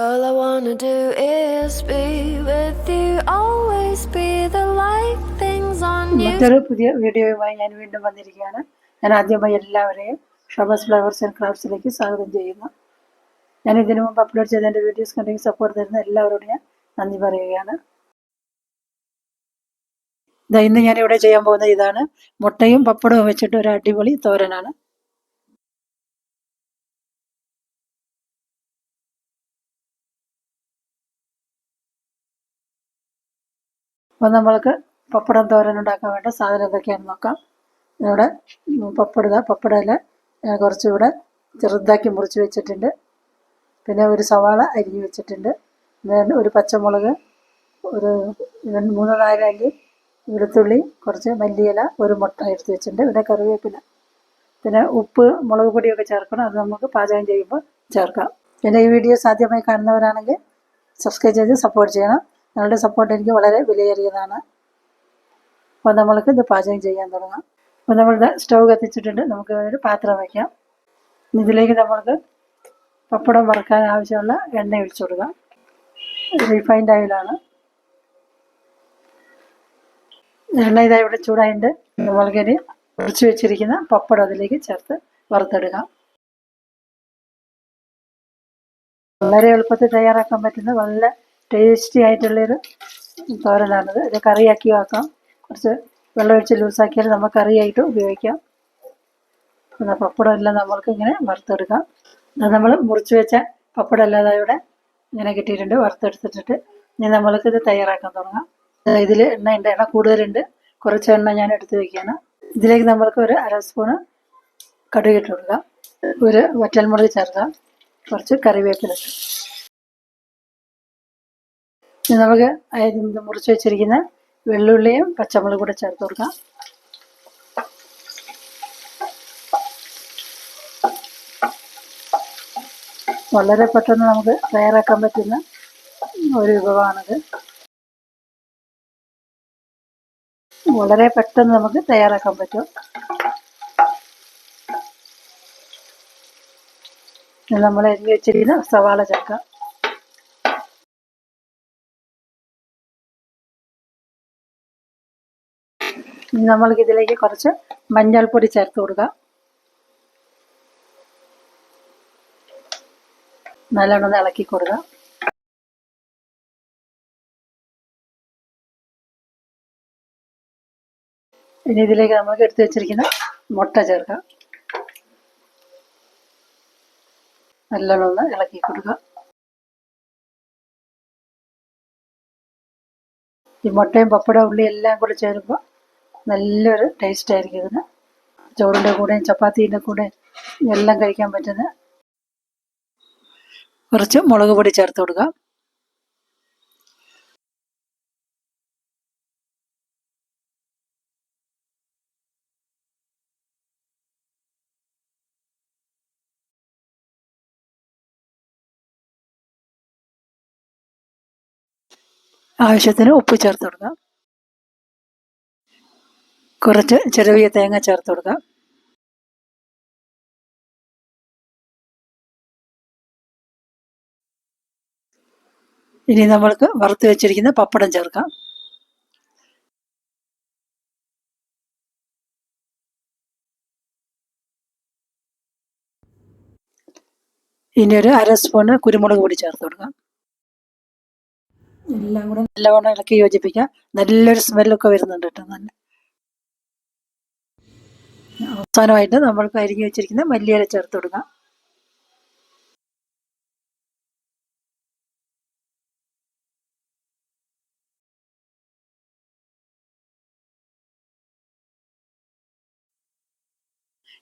All I wanna do is be with you, always be the light things on you. മറ്റൊരു പുതിയ വീഡിയോയുമായി ഞാൻ വീണ്ടും വന്നിരിക്കുകയാണ്. ഞാൻ ആദ്യമായി എല്ലാവരെയും ഷോബസ് ഫ്ലവേഴ്സ് ആൻഡ് ക്രാഫ്റ്റ്സിലേക്ക് സ്വാഗതം ചെയ്യുന്നു. ഞാൻ ഇതിനു മുമ്പ് അപ്ലോഡ് ചെയ്ത എന്റെ വീഡിയോസ് കണ്ടെങ്കിൽ സപ്പോർട്ട് തരുന്ന എല്ലാവരോടും ഞാൻ നന്ദി പറയുകയാണ്. ഇന്ന് ഞാൻ ഇവിടെ ചെയ്യാൻ പോകുന്നത് ഇതാണ്. മുട്ടയും പപ്പടവും വെച്ചിട്ട് ഒരു അടിപൊളി തോരനാണ്. അപ്പോൾ നമ്മൾക്ക് പപ്പടം തോരൻ ഉണ്ടാക്കാൻ വേണ്ട. സാധനം എന്തൊക്കെയാണെന്ന് നോക്കാം. ഇവിടെ പപ്പട പപ്പടയില കുറച്ചുകൂടെ ചെറുതാക്കി മുറിച്ച് വെച്ചിട്ടുണ്ട്. പിന്നെ ഒരു സവാള അരിഞ്ഞ് വെച്ചിട്ടുണ്ട്. പിന്നെ ഒരു പച്ചമുളക് ഒരു മൂന്ന് നാല് അല്ലി വെളുത്തുള്ളി കുറച്ച് മല്ലിയില ഒരു മുട്ട എടുത്ത് വെച്ചിട്ടുണ്ട്. പിന്നെ കറിവേപ്പില. പിന്നെ ഉപ്പ് മുളക് പൊടിയൊക്കെ ചേർക്കണം. അത് നമുക്ക് പാചകം ചെയ്യുമ്പോൾ ചേർക്കാം. പിന്നെ ഈ വീഡിയോ സാധ്യമായി കാണുന്നവരാണെങ്കിൽ സബ്സ്ക്രൈബ് ചെയ്ത് സപ്പോർട്ട് ചെയ്യണം. നിങ്ങളുടെ സപ്പോർട്ട് എനിക്ക് വളരെ വിലയേറിയതാണ്. അപ്പോൾ നമ്മൾക്ക് ഇത് പാചകം ചെയ്യാൻ തുടങ്ങാം. അപ്പോൾ നമ്മളുടെ സ്റ്റൗ കത്തിച്ചിട്ടുണ്ട്. നമുക്ക് ഒരു പാത്രം വയ്ക്കാം ഇതിലേക്ക് നമ്മൾക്ക് പപ്പടം വറുക്കാൻ ആവശ്യമുള്ള എണ്ണ ഒഴിച്ചു കൊടുക്കാം. റീഫൈൻഡ് ഓയിലാണ് എണ്ണ ഇതാ ഇവിടെ ചൂടായിട്ട് നമ്മൾക്കിനി മുറിച്ച് വെച്ചിരിക്കുന്ന പപ്പടം അതിലേക്ക് ചേർത്ത് വറുത്തെടുക്കാം. വളരെ എളുപ്പത്തിൽ തയ്യാറാക്കാൻ പറ്റുന്ന വളരെ ടേസ്റ്റി ആയിട്ടുള്ളൊരു തോരനാണിത്. ഇത് കറിയാക്കി വാക്കാം. കുറച്ച് വെള്ളമൊഴിച്ച് ലൂസാക്കിയാൽ നമുക്ക് കറിയായിട്ട് ഉപയോഗിക്കാം. പിന്നെ പപ്പടം എല്ലാം നമ്മൾക്ക് ഇങ്ങനെ വറുത്തെടുക്കാം. അത് നമ്മൾ മുറിച്ച് വെച്ച പപ്പടം അല്ലാതെ ഇവിടെ ഇങ്ങനെ കിട്ടിയിട്ടുണ്ട്. വറുത്തെടുത്തിട്ടിട്ട് ഇനി നമ്മൾക്ക് ഇത് തയ്യാറാക്കാൻ തുടങ്ങാം. ഇതിൽ എണ്ണ ഉണ്ട്. എണ്ണ കൂടുതലുണ്ട്. കുറച്ച് എണ്ണ ഞാൻ എടുത്ത് വയ്ക്കുകയാണ് ഇതിലേക്ക് നമ്മൾക്ക് ഒരു അര സ്പൂണ് കടുകിട്ട് കൊടുക്കാം. ഒരു വറ്റൽമുളക് ചേർക്കാം. കുറച്ച് കറിവേപ്പില ഇനി നമുക്ക് മുറിച്ച് വെച്ചിരിക്കുന്ന. വെള്ളുള്ളിയും പച്ചമുളകും കൂടെ ചേർത്ത് കൊടുക്കാം. വളരെ പെട്ടെന്ന് നമുക്ക് തയ്യാറാക്കാൻ പറ്റുന്ന ഒരു വിഭവമാണിത്. വളരെ പെട്ടെന്ന് നമുക്ക് തയ്യാറാക്കാൻ പറ്റും. നമ്മൾ എരിഞ്ഞു വെച്ചിരിക്കുന്ന സവാള ചേർക്കാം നമ്മൾക്ക് ഇതിലേക്ക് കുറച്ച് മഞ്ഞൾപ്പൊടി ചേർത്ത് കൊടുക്കുക നല്ലോണം ഇളക്കി കൊടുക്കുക ഇനി ഇതിലേക്ക് നമ്മൾക്ക് എടുത്തു വെച്ചിരിക്കുന്ന മുട്ട ചേർക്കുക നല്ലോണം ഒന്ന് ഇളക്കി കൊടുക്കുക ഈ മുട്ടയും പപ്പടവും ഉള്ളി എല്ലാം കൂടെ ചേരുമ്പോൾ നല്ലൊരു ടേസ്റ്റ് ആയിരിക്കും ഇതിന്. ചോറിന്റെ കൂടെയും ചപ്പാത്തീന്റെ കൂടെ എല്ലാം കഴിക്കാൻ പറ്റുന്ന കുറച്ച് മുളക് പൊടി ചേർത്ത് കൊടുക്കാം. ആവശ്യത്തിന് ഉപ്പ് ചേർത്ത് കൊടുക്കാം. കുറച്ച് ചെറിയ തേങ്ങ ചേർത്ത് കൊടുക്കാം. ഇനി നമ്മൾക്ക് വറുത്ത് വെച്ചിരിക്കുന്ന പപ്പടം ചേർക്കാം. ഇനി ഒരു അര സ്പൂണ് കുരുമുളക് പൊടി ചേർത്ത് കൊടുക്കാം. എല്ലാം കൂടെ നല്ലവണ്ണം ഇളക്കി യോജിപ്പിക്കാം. നല്ലൊരു സ്മെല്ലൊക്കെ വരുന്നുണ്ട് കേട്ടോ. നല്ല അവസാനമായിട്ട് നമ്മൾ അരിഞ്ഞു വെച്ചിരിക്കുന്ന മല്ലിയില ചേർത്ത് കൊടുക്കാം.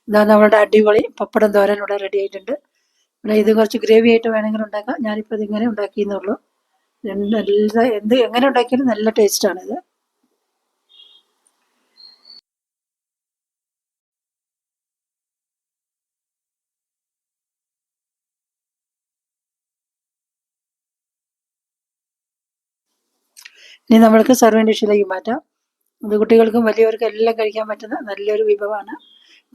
ഇതാ നമ്മുടെ അടിപൊളി പപ്പടം തോരൻ ഇവിടെ റെഡി ആയിട്ടുണ്ട്. പിന്നെ ഇത് കുറച്ച് ഗ്രേവി ആയിട്ട് വേണമെങ്കിൽ ഉണ്ടാക്കാം. ഞാനിപ്പോൾ ഇതിങ്ങനെ ഉണ്ടാക്കിയെന്നുള്ളൂ നല്ല എന്ത് എങ്ങനെ ഉണ്ടാക്കിയാലും നല്ല ടേസ്റ്റാണിത് ഇനി നമ്മൾക്ക് സർവീൻ ഡിഷിലേക്ക് മാറ്റാം. അത് കുട്ടികൾക്കും വലിയവർക്കും എല്ലാം കഴിക്കാൻ പറ്റുന്ന നല്ലൊരു വിഭവമാണ്.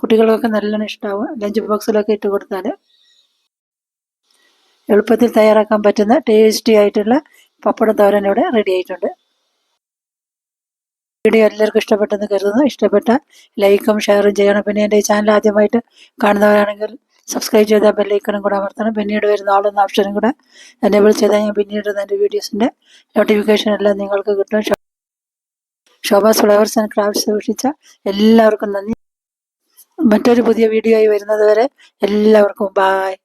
കുട്ടികൾക്കൊക്കെ നല്ലോണം ഇഷ്ടമാവും ലഞ്ച് ബോക്സിലൊക്കെ ഇട്ട് കൊടുത്താൽ എളുപ്പത്തിൽ തയ്യാറാക്കാൻ പറ്റുന്ന ടേസ്റ്റി ആയിട്ടുള്ള പപ്പട തോരൻ ഇവിടെ റെഡി ആയിട്ടുണ്ട്. വീഡിയോ എല്ലാവർക്കും ഇഷ്ടപ്പെട്ടെന്ന് കരുതുന്നു. ഇഷ്ടപ്പെട്ട ലൈക്കും ഷെയറും ചെയ്യണം. പിന്നെ എന്റെ ചാനൽ ആദ്യമായിട്ട് കാണുന്നവരാണെങ്കിൽ സബ്സ്ക്രൈബ് ചെയ്താൽ ബെല്ലൈക്കണും കൂടെ അമർത്തണം. പിന്നീട് വരുന്ന ആളെന്ന ഓപ്ഷനും കൂടെ എനേബിൾ ചെയ്താൽ ഞാൻ പിന്നീട് എന്റെ വീഡിയോസിന്റെ നോട്ടിഫിക്കേഷൻ എല്ലാം നിങ്ങൾക്ക് കിട്ടും. ശോഭാ ഫ്ലവേഴ്സ് ആൻഡ് ക്രാഫ്റ്റ്സ് വീക്ഷിച്ച എല്ലാവർക്കും നന്ദി. മറ്റൊരു പുതിയ വീഡിയോ ആയി വരുന്നത് വരെ എല്ലാവർക്കും ബായ്